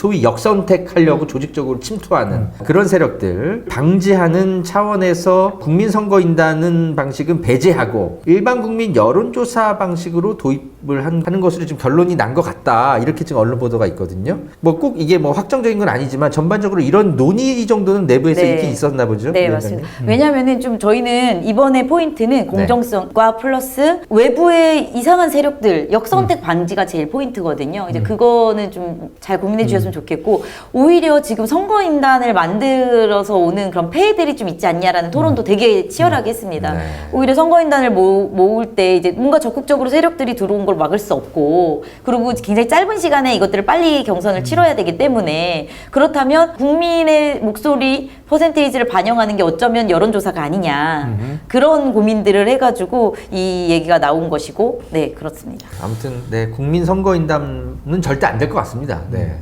소위 역선택하려고 조직적으로 침투하는 그런 세력들 방지하는 차원에서 국민선거인단은 방식은 배제하고 일반 국민 여론조사 방식으로 도입 을 한- 하는 것으로 지금 결론이 난 것 같다 이렇게 지금 언론 보도가 있거든요. 뭐 꼭 이게 뭐 확정적인 건 아니지만 전반적으로 이런 논의 정도는 내부에서 네. 있긴 있었나 보죠. 네, 위원장님? 맞습니다. 왜냐면은 좀 저희는 이번에 포인트는 공정성과 플러스 외부의 이상한 세력들 역선택 방지가 제일 포인트거든요. 이제 그거는 좀 잘 고민해 주셨으면 좋겠고 오히려 지금 선거 인단을 만들어서 오는 그런 폐해들이 좀 있지 않냐라는 토론도 되게 치열하게 했습니다. 네. 오히려 선거 인단을 모, 모을 때 이제 뭔가 적극적으로 세력들이 들어온 걸 막을 수 없고 그리고 굉장히 짧은 시간에 이것들을 빨리 경선을 치러야 되기 때문에 그렇다면 국민의 목소리 퍼센테이지를 반영하는 게 어쩌면 여론조사가 아니냐 그런 고민들을 해가지고 이 얘기가 나온 것이고 네 그렇습니다. 아무튼 네 국민 선거인단은 절대 안 될 것 같습니다. 네.